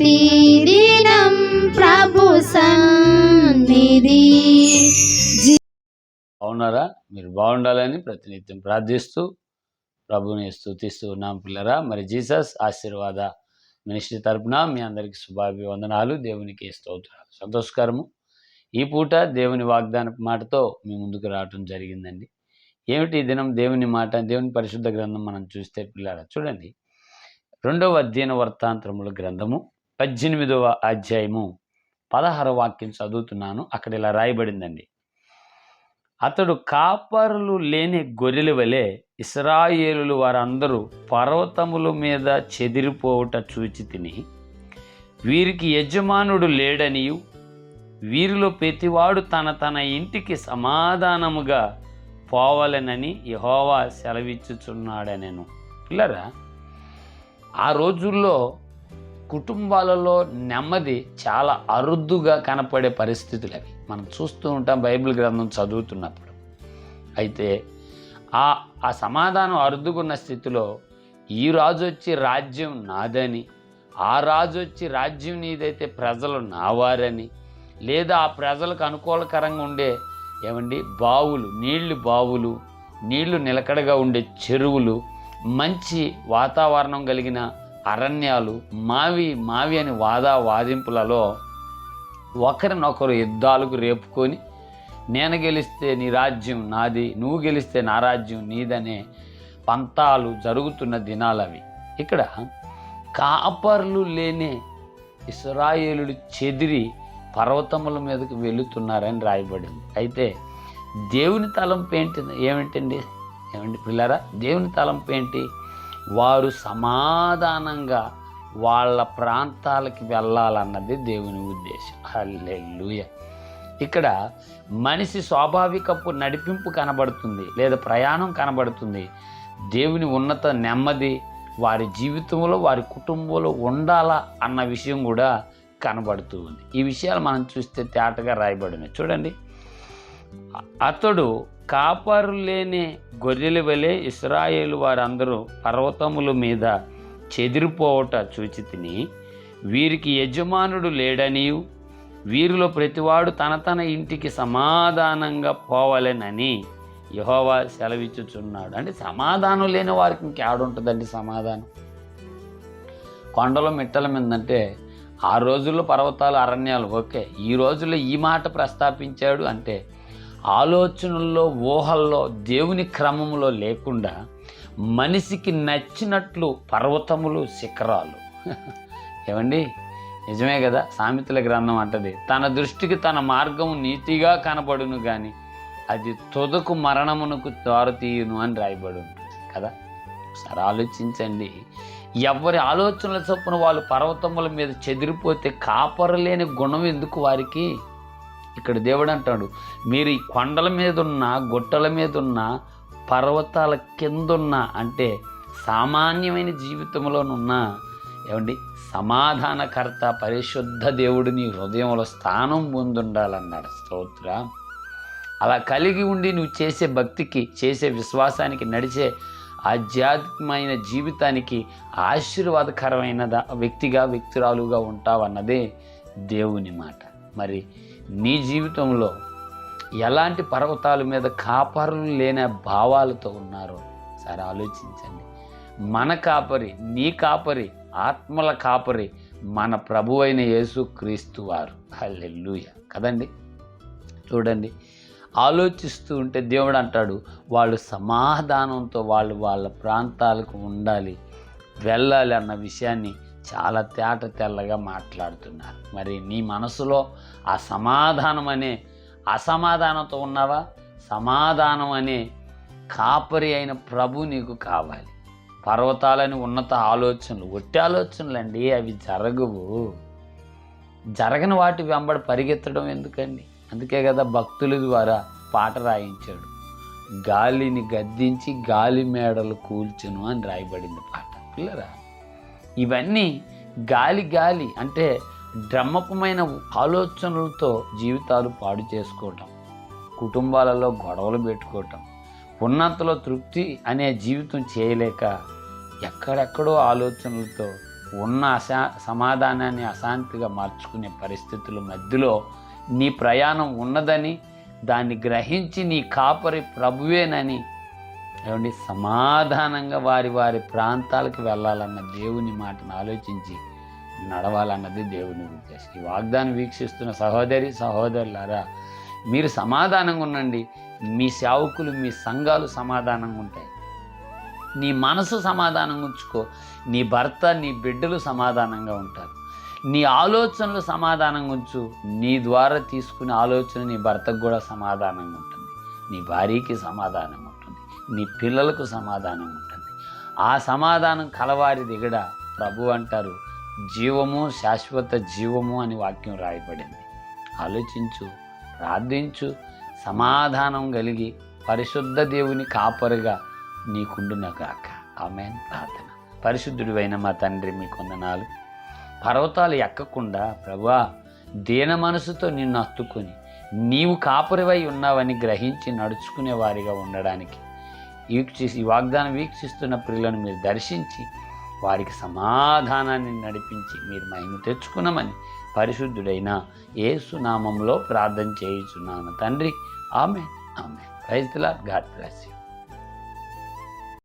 ప్రతిదినం ప్రభు సన్నిధి. అవునారా మీరు బాగుండాలని ప్రతినిత్యం ప్రార్థిస్తూ ప్రభుని స్థుతిస్తూ ఉన్నాం పిల్లరా. మరి జీసస్ ఆశీర్వాద మినిస్ట్రీ తరపున మీ అందరికీ శుభాభివందనాలు. దేవునికి స్తోత్రాలు. సంతోషకరము. ఈ పూట దేవుని వాగ్దాన మాటతో మీ ముందుకు రావటం జరిగిందండి. ఏమిటి ఈ దినం దేవుని మాట? దేవుని పరిశుద్ధ గ్రంథం మనం చూస్తే పిల్లరా చూడండి. రెండవ అధ్యయన వర్తాంతరముల గ్రంథము. పద్దెనిమిదవ అధ్యాయము. పదహారు వాక్యం చదువుతున్నాను. అక్కడ ఇలా రాయబడిందండి. అతడు కాపరులు లేని గొర్రెల వలె ఇస్రాయేలు వారందరూ పర్వతముల మీద చెదిరిపోవుట చూచి తిని వీరికి యజమానుడు లేడనియు వీరిలో ప్రతివాడు తన తన ఇంటికి సమాధానముగా పోవాలనని యహోవా సెలవిచ్చుచున్నాడనెను. పిల్లరా ఆ రోజుల్లో కుటుంబాలలో నెమ్మది చాలా అరుదుగా కనపడే పరిస్థితులు అవి. మనం చూస్తూ ఉంటాం బైబిల్ గ్రంథం చదువుతున్నప్పుడు. అయితే ఆ ఆ సమాధానం అరుదుకున్న స్థితిలో ఈ రాజు వచ్చి రాజ్యం నాదని ఆ రాజు వచ్చి రాజ్యం నీదైతే ప్రజలు నావారని లేదా ఆ ప్రజలకు అనుకూలకరంగా ఉండే ఏమండి బావులు నీళ్ళు బావులు నీళ్ళు నిలకడగా ఉండే చెరువులు మంచి వాతావరణం కలిగిన అరణ్యాలు మావి మావి అని వాదా వాదింపులలో ఒకరినొకరు యుద్ధాలకు రేపుకొని నేను గెలిస్తే నీ రాజ్యం నాది నువ్వు గెలిస్తే నా రాజ్యం నీదనే పంతాలు జరుగుతున్న దినాలవి. ఇక్కడ కాపర్లు లేనే ఇస్రాయేలుడు చెదిరి పర్వతముల మీదకు వెళుతున్నారని రాయబడింది. అయితే దేవుని తలంపు ఏంటి ఏమిటండి? ఏమండి పిల్లరా? దేవుని తలంపు ఏంటి? వారు సమాధానంగా వాళ్ళ ప్రాంతాలకి వెళ్ళాలన్నది దేవుని ఉద్దేశం. అల్లెల్లుయ ఇక్కడ మనిషి స్వాభావికపు నడిపింపు కనబడుతుంది లేదా ప్రయాణం కనబడుతుంది. దేవుని ఉన్నత నెమ్మది వారి జీవితంలో వారి కుటుంబంలో ఉండాలా అన్న విషయం కూడా కనబడుతూ ఉంది. ఈ విషయాలు మనం చూస్తే తేటగా రాయబడినాయి చూడండి. అతడు కాపరు లేని గొర్రెల వలె ఇస్రాయేలు వారందరూ పర్వతముల మీద చెదిరిపోవట చూచి తిని వీరికి యజమానుడు లేడనియు వీరిలో ప్రతివాడు తన తన ఇంటికి సమాధానంగా పోవాలనని యహోవా సెలవిచ్చుచున్నాడు. అంటే సమాధానం లేని వారికి ఇంకేడుంటుందండి సమాధానం? కొండల మిట్టల మీదంటే ఆ రోజుల్లో పర్వతాలు అరణ్యాలు ఓకే. ఈ రోజుల్లో ఈ మాట ప్రస్తాపించాడు అంటే ఆలోచనల్లో ఊహల్లో దేవుని క్రమంలో లేకుండా మనిషికి నచ్చినట్లు పర్వతములు శిఖరాలు. ఏమండి? నిజమే కదా? సామెతల గ్రంథం అంటది తన దృష్టికి తన మార్గం నీతిగా కనబడును కానీ అది తొదకు మరణమునకు దారితీయును అని రాయబడి ఉంటుంది కదా? సరే ఆలోచించండి. ఎవరి ఆలోచనల చొప్పున వాళ్ళు పర్వతముల మీద చెదిరిపోతే కాపరలేని గుణం ఎందుకు వారికి? ఇక్కడ దేవుడు అంటాడు మీరు ఈ కొండల మీద ఉన్న గుట్టల మీద ఉన్న పర్వతాల కిందున్న అంటే సామాన్యమైన జీవితంలోనున్న ఏమండి? సమాధానకర్త పరిశుద్ధ దేవుడు నీ హృదయంలో స్థానం పొందుండాలన్నాడు. స్తోత్ర. అలా కలిగి ఉండి నువ్వు చేసే భక్తికి చేసే విశ్వాసానికి నడిచే ఆధ్యాత్మికమైన జీవితానికి ఆశీర్వాదకరమైన వ్యక్తిగా వ్యక్తురాలుగా ఉంటావన్నదే దేవుని మాట. మరి నీ జీవితంలో ఎలాంటి పర్వతాల మీద కాపరులు లేని భావాలతో ఉన్నారో సరే ఆలోచించండి. మన కాపరి నీ కాపరి ఆత్మల కాపరి మన ప్రభు అయిన యేసు క్రీస్తు వారు. హల్లెలూయ. కదండి? చూడండి ఆలోచిస్తూ ఉంటే దేవుడు అంటాడు వాళ్ళు సమాధానంతో వాళ్ళు వాళ్ళ ప్రాంతాలకు ఉండాలి వెళ్ళాలి అన్న విషయాన్ని చాలా తేట తెల్లగా మాట్లాడుతున్నారు. మరి నీ మనసులో ఆ సమాధానం అనే అసమాధానంతో ఉన్నావా? సమాధానం అనే కాపరి అయిన ప్రభు నీకు కావాలి. పర్వతాలని ఉన్నత ఆలోచనలు ఒట్టి ఆలోచనలండి అవి జరగవు. జరగని వాటి వెంబడి పరిగెత్తడం ఎందుకండి? అందుకే కదా భక్తుల ద్వారా పాట రాయించాడు. గాలిని గద్దించి గాలి మేడలు కూల్చును అని రాయబడింది పాట. పిల్లరా? ఇవన్నీ గాలి గాలి అంటే డ్రమ్మకమైన ఆలోచనలతో జీవితాలు పాడు చేసుకోవటం కుటుంబాలలో గొడవలు పెట్టుకోవటం ఉన్నంతలో తృప్తి అనే జీవితం చేయలేక ఎక్కడెక్కడో ఆలోచనలతో ఉన్న అశా సమాధానాన్ని అశాంతిగా మార్చుకునే పరిస్థితుల మధ్యలో నీ ప్రయాణం ఉన్నదని దాన్ని గ్రహించి నీ కాపరి ప్రభువేనని ఏమండి సమాధానంగా వారి వారి ప్రాంతాలకు వెళ్ళాలన్న దేవుని మాటను ఆలోచించి నడవాలన్నది దేవుని ఉద్దేశం. ఈ వాగ్దానం వీక్షిస్తున్న సహోదరి సహోదరులారా మీరు సమాధానంగా ఉండండి. మీ సేవకులు మీ సంఘాలు సమాధానంగా ఉంటాయి. నీ మనసు సమాధానంగా ఉంచుకో. నీ భర్త నీ బిడ్డలు సమాధానంగా ఉంటారు. నీ ఆలోచనలు సమాధానంగా ఉంచు. నీ ద్వారా తీసుకునే ఆలోచన నీ భర్తకు కూడా సమాధానంగా ఉంటుంది. నీ భార్యకి సమాధానంగా ఉంటుంది. నీ పిల్లలకు సమాధానం ఉంటుంది. ఆ సమాధానం కలవారి దిగడ ప్రభు అంటారు జీవము శాశ్వత జీవము అని వాక్యం రాయబడింది. ఆలోచించు ప్రార్థించు సమాధానం కలిగి పరిశుద్ధ దేవుని కాపరిగా నీకుండునగాక. ఆమె ప్రార్థన. పరిశుద్ధుడివైన మా తండ్రి మీ కొందనాలు పర్వతాలు ఎక్కకుండా ప్రభా దీన మనసుతో నిన్ను హత్తుకొని నీవు కాపురివై ఉన్నావని గ్రహించి నడుచుకునే వారిగా ఉండడానికి వీక్షి ఈ వాగ్దానం వీక్షిస్తున్న ప్రియులను మీరు దర్శించి వారికి సమాధానాన్ని నడిపించి మీరు మహిమ తెచ్చుకున్నామని పరిశుద్ధుడైన ఏసునామంలో ప్రార్థన చేయుచున్నాను. తండ్రి ఆమె ఆమె రైతుల గాడ్ బ్లెస్